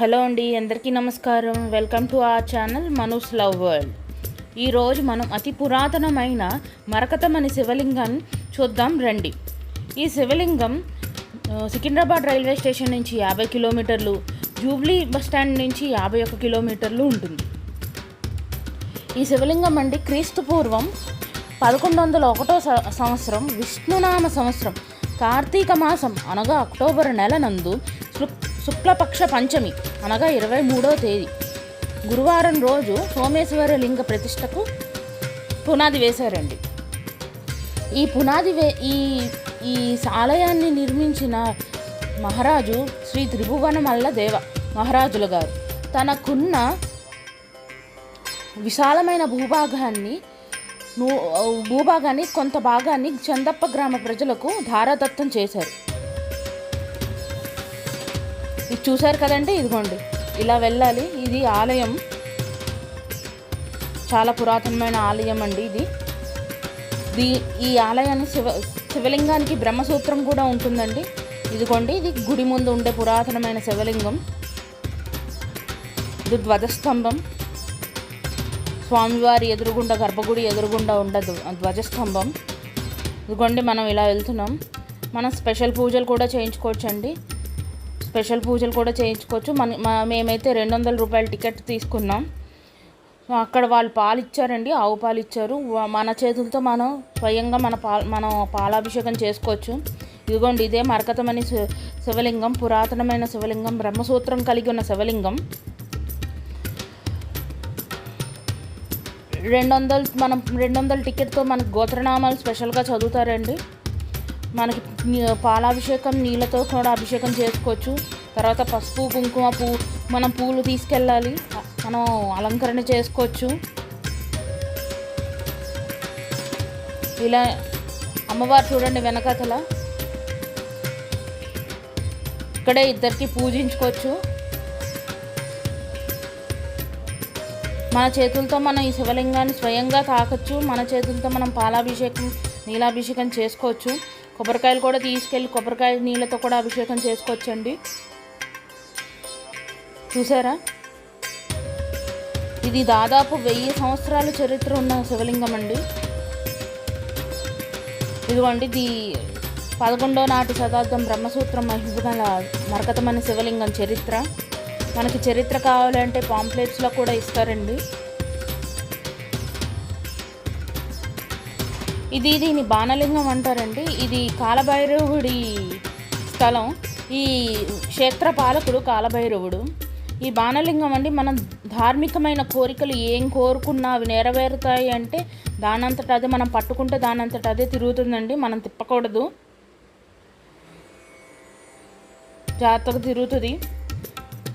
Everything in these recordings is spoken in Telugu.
హలో అండి అందరికీ నమస్కారం. Welcome to our channel Manus love world. ఈరోజు మనం అతి పురాతనమైన మరకతమని శివలింగాన్ని చూద్దాం రండి. ఈ శివలింగం సికింద్రాబాద్ రైల్వే స్టేషన్ నుంచి యాభై కిలోమీటర్లు జూబ్లీ బస్ స్టాండ్ నుంచి యాభై ఒక్క కిలోమీటర్లు ఉంటుంది. ఈ శివలింగం అండి క్రీస్తు పూర్వం పదకొండు వందల ఒకటో సంవత్సరం విష్ణునామ సంవత్సరం కార్తీక మాసం అనగా అక్టోబర్ నెల నందు శుక్లపక్ష పంచమి అనగా ఇరవై మూడవ తేదీ. గురువారం రోజు సోమేశ్వర లింగ ప్రతిష్టకు పునాది వేశారండి. ఈ పునాది వే ఈ ఈ ఆలయాన్ని నిర్మించిన మహారాజు శ్రీ త్రిభువనమల్ల దేవ మహారాజులు గారు. తనకున్న విశాలమైన భూభాగాన్ని భూభాగాన్ని కొంత భాగాన్ని చందప్ప గ్రామ ప్రజలకు ధారాదత్తం చేశారు. ఇది చూశారు కదండి? ఇదిగోండి. ఇలా వెళ్ళాలి. ఇది ఆలయం. చాలా పురాతనమైన ఆలయం అండి ఇది. దీ ఈ ఆలయాన్ని శివ శివలింగానికి బ్రహ్మసూత్రం కూడా ఉంటుందండి. ఇదిగోండి ఇది గుడి ముందు ఉండే పురాతనమైన శివలింగం. ఇది ధ్వజస్తంభం. స్వామివారి ఎదురుగుండా గర్భగుడి ఎదురుగుండా ఉండదు ధ్వజస్తంభం. ఇదిగోండి మనం ఇలా వెళ్తున్నాం. మనం స్పెషల్ పూజలు కూడా చేయించుకోవచ్చండి. స్పెషల్ పూజలు కూడా చేయించుకోవచ్చు. మన మేమైతే రెండు వందల రూపాయల టికెట్ తీసుకున్నాం. అక్కడ వాళ్ళు పాలు ఇచ్చారండి ఆవు పాలు ఇచ్చారు మన చేతులతో మనం స్వయంగా మన పా మనం పాలాభిషేకం చేసుకోవచ్చు. ఇదిగోండి ఇదే మరకతమని శి- శివలింగం పురాతనమైన శివలింగం బ్రహ్మసూత్రం కలిగి ఉన్న శివలింగం. రెండు వందలు మనం రెండు వందల టికెట్తో మనకు గోత్రనామాలు స్పెషల్గా చదువుతారండి. మనకి పాలాభిషేకం నీళ్ళతో కూడా అభిషేకం చేసుకోవచ్చు. తర్వాత పసుపు కుంకుమ పూ మనం పూలు తీసుకెళ్ళాలి. మనం అలంకరణ చేసుకోవచ్చు. ఇలా అమ్మవారు చూడండి వెనకతల. ఇక్కడే ఇద్దరికి పూజించుకోవచ్చు. మన చేతులతో మనం ఈ శివలింగాన్ని స్వయంగా తాకచ్చు. మన చేతులతో మనం పాలాభిషేకం నీలాభిషేకం చేసుకోవచ్చు. కొబ్బరికాయలు కూడా తీసుకెళ్ళి కొబ్బరికాయ నీళ్ళతో కూడా అభిషేకం చేసుకోవచ్చండి. చూసారా? ఇది దాదాపు వెయ్యి సంవత్సరాల చరిత్ర ఉన్న శివలింగం అండి. ఇదిగోండి ఇది పదకొండో నాటి శతాబ్దం బ్రహ్మసూత్రం మహిళల మరకతమైన శివలింగం చరిత్ర. మనకి చరిత్ర కావాలంటే పాంప్లెట్స్లో కూడా ఇస్తారండి. ఇది దీని బాణలింగం అంటారండి. ఇది కాలభైరవుడి స్థలం. ఈ క్షేత్ర పాలకుడు కాలభైరవుడు. ఈ బాణలింగం అండి మనం ధార్మికమైన కోరికలు ఏం కోరుకున్నా అవి నెరవేరుతాయి అంటే దానంతట అదే మనం పట్టుకుంటే దానంతట అదే తిరుగుతుందండి. మనం తిప్పకూడదు. జాగ్రత్తగా తిరుగుతుంది.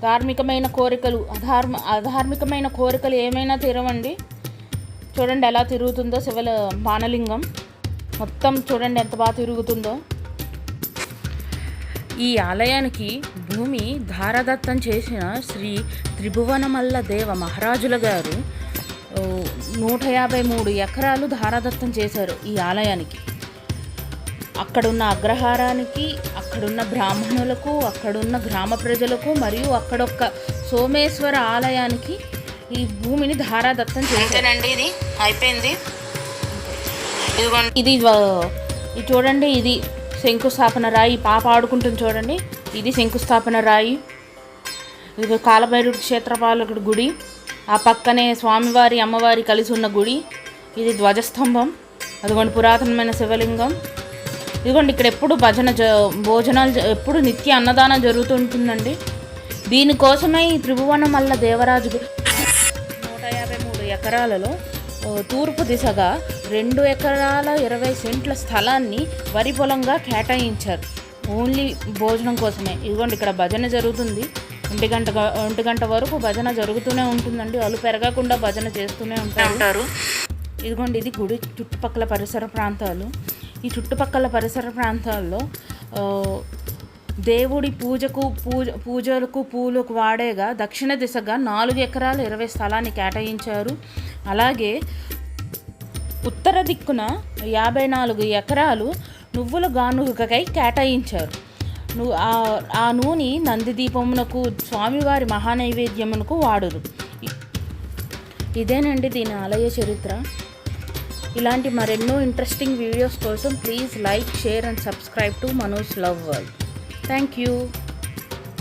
ధార్మికమైన కోరికలు అధార్మ అధార్మికమైన కోరికలు ఏమైనా తీరవండి. చూడండి ఎలా తిరుగుతుందో శివల బాణలింగం మొత్తం చూడండి ఎంత బాగా తిరుగుతుందో. ఈ ఆలయానికి భూమి ధారదత్తం చేసిన శ్రీ త్రిభువనమల్ల దేవ మహారాజుల గారు నూట యాభై మూడు ఎకరాలు ధారాదత్తం చేశారు ఈ ఆలయానికి. అక్కడున్న అగ్రహారానికి అక్కడున్న బ్రాహ్మణులకు అక్కడున్న గ్రామ ప్రజలకు మరియు అక్కడొక్క సోమేశ్వర ఆలయానికి ఈ భూమిని ధారాదత్తం చేశారండి ఇది? అయిపోయింది? ఇది ఇది చూడండి ఇది శంకుస్థాపన రాయి. పాప ఆడుకుంటుంది చూడండి. ఇది శంకుస్థాపన రాయి. ఇది కాలభైరుడి క్షేత్రపాలకుడి గుడి. ఆ పక్కనే స్వామివారి అమ్మవారి కలిసి ఉన్న గుడి. ఇది ధ్వజస్తంభం. అదిగోండి పురాతనమైన శివలింగం. ఇదిగోండి ఇక్కడ ఎప్పుడు భజన జ భోజనాలు ఎప్పుడు నిత్య అన్నదానం జరుగుతుంటుందండి. దీనికోసమే ఈ త్రిభువనం వల్ల దేవరాజు ఎకరాలలో తూర్పు దిశగా రెండు ఎకరాల ఇరవై సెంట్ల స్థలాన్ని వరి పొలంగా కేటాయించారు. ఓన్లీ భోజనం కోసమే. ఇదిగోండి ఇక్కడ భజన జరుగుతుంది. ఒంటి గంట ఒంటి గంట వరకు భజన జరుగుతూనే ఉంటుందండి. వాళ్ళు పెరగకుండా భజన చేస్తూనే ఉంటారు. ఇదిగోండి ఇది గుడి చుట్టుపక్కల పరిసర ప్రాంతాలు. ఈ చుట్టుపక్కల పరిసర ప్రాంతాల్లో దేవుడి పూజకు పూజ పూజలకు పూలకు వాడేగా దక్షిణ దిశగా నాలుగు ఎకరాల ఇరవై స్థలాన్ని కేటాయించారు. అలాగే ఉత్తర దిక్కున యాభై నాలుగు ఎకరాలు నువ్వుల గానుగకై కేటాయించారు. ను ఆ నూనె నంది దీపమునకు స్వామివారి మహానైవేద్యమునకు వాడురు. ఇదేనండి దీని ఆలయ చరిత్ర. ఇలాంటి మరెన్నో ఇంట్రెస్టింగ్ వీడియోస్ కోసం please like share and subscribe to Manoj love world. Thank you.